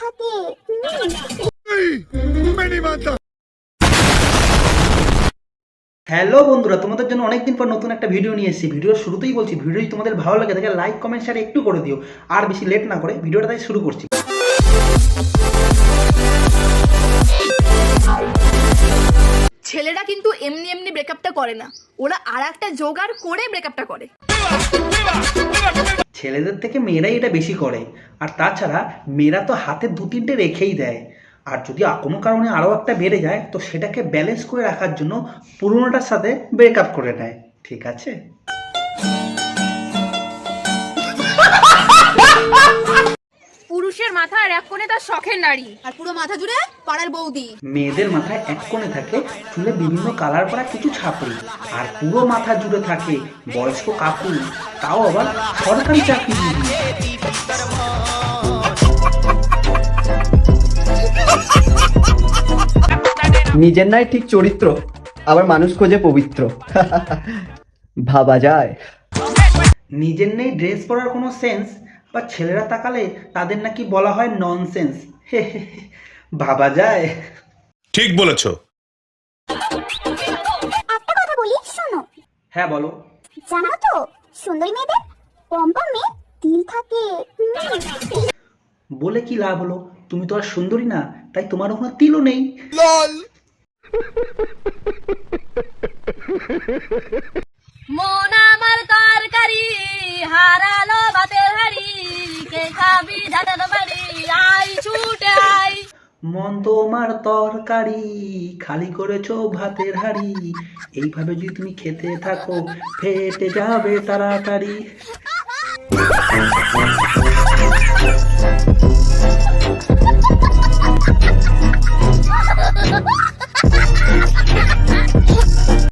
থাকে হ্যালো বন্ধুরা, তোমাদের জন্য অনেকদিন পর নতুন একটা ভিডিও নিয়ে এসেছি। ভিডিওর শুরুতেই বলছি ভিডিও যদি তোমাদের ভালো লাগে তাহলে লাইক কমেন্ট শেয়ার একটু করে দিও। আর বেশি লেট না করে ভিডিওটা তাই শুরু করছি। ছেলেরা কিন্তু এমনি এমনি ব্রেকআপটা করে না। ওরা আর একটা জোগাড় করে ব্রেকআপটা করে। ছেলেদের থেকে মেয়েরাই এটা বেশি করে। আর তাছাড়া মেয়েরা তো হাতে দু তিনটে রেখেই দেয়। আর যদি কোনো কারণে আরও একটা বেড়ে যায়, তো সেটাকে ব্যালেন্স করে রাখার জন্য পুরোনোটার সাথে ব্রেকআপ করে নেয়। ঠিক আছে? পুরুষের মাথার এক কোণে তার শখের নারী আর পুরো মাথা জুড়ে পাড়ার বৌদি। মেয়েদের মাথায় এক কোণে থাকে চুলে বিভিন্ন কালার করা কিছু ছাপড়ি। আর পুরো মাথা জুড়ে থাকে বয়স্ক কাকু তাও আবার সরকারি চাকরি নিজের নাই ঠিক চরিত্র আবার মানুষ খোঁজে পবিত্র। ভাবা যায়। নিজের নেই ড্রেস পরার কোনো সেন্স বা ছেলেরা তাকালে তাদের নাকি বলা হয় ননসেন্স ভাবা যায়। ঠিক বলেছ। একটা কথা বলি শোনো। হ্যাঁ বলো। জানো তো সুন্দরী মেয়েদের পম্পমে তিল থাকে বলে কি লাভ হলো? তুমি তো আর সুন্দরী না তাই তোমার ওখানে তিলও নেই। মন আমার তরকারি হারালো খাবি দাদার বাড়ি আই ছুটে আই মন তোমার তরকারি, খালি করেছ ভাতের হাড়ি। এইভাবে যদি তুমি খেতে থাকো, ফেটে যাবে তাড়াতাড়ি।